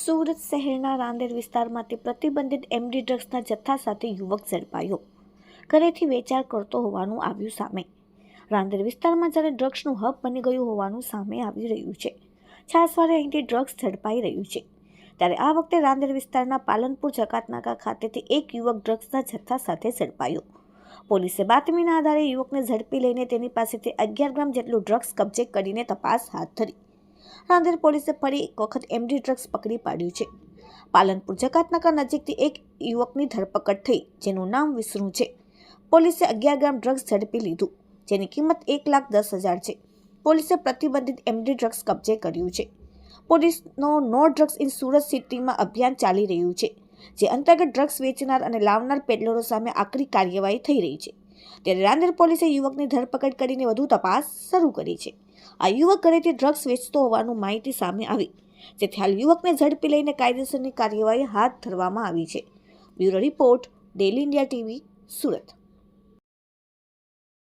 સુરત શહેરના રાંદેર વિસ્તારમાંથી પ્રતિબંધિત એમડી ડ્રગ્સના જથ્થા સાથે યુવક ઝડપાયો. ઘરેથી વેચાણ કરતો હોવાનું આવ્યું સામે. રાંદેર વિસ્તારમાં જ્યારે ડ્રગ્સનું હબ બની ગયું હોવાનું સામે આવી રહ્યું છે. છાસવારે અહીંથી ડ્રગ્સ ઝડપાઈ રહ્યું છે. ત્યારે આ વખતે રાંદેર વિસ્તારના પાલનપુર જકાતનાકા ખાતેથી એક યુવક ડ્રગ્સના જથ્થા સાથે ઝડપાયો. પોલીસે બાતમીના આધારે યુવકને ઝડપી લઈને તેની પાસેથી અગિયાર ગ્રામ જેટલું ડ્રગ્સ કબજે કરીને તપાસ હાથ ધરી. રાંદેર પોલીસે ફરી એક વખત એમડી ડ્રગ્સ પકડી પાડ્યું છે. પાલનપુર જકાતનગર નજીકથી એક યુવકની ધરપકડ થઈ, જેનું નામ વિષ્ણુ છે. પોલીસે અગિયાર ગ્રામ ડ્રગ્સ ઝડપી લીધું, જેની કિંમત એક લાખ દસ હજાર છે. પોલીસે પ્રતિબંધિત એમડી ડ્રગ્સ કબજે કર્યું છે. પોલીસનો નો ડ્રગ્સ ઇન સુરત સિટીમાં અભિયાન ચાલી રહ્યું છે, જે અંતર્ગત ડ્રગ્સ વેચનાર અને લાવનાર પેડલરો સામે આકરી કાર્યવાહી થઈ રહી છે. ત્યારે રાંદેર પોલીસે યુવકની ધરપકડ કરીને વધુ તપાસ શરૂ કરી છે. આ યુવક ઘરેથી ડ્રગ્સ વેચતો હોવાનું માહિતી સામે આવી, જેથી હાલ યુવકને ઝડપી લઈને કાયદેસરની કાર્યવાહી હાથ ધરવામાં આવી છે. Bureau report, daily India TV, Surat.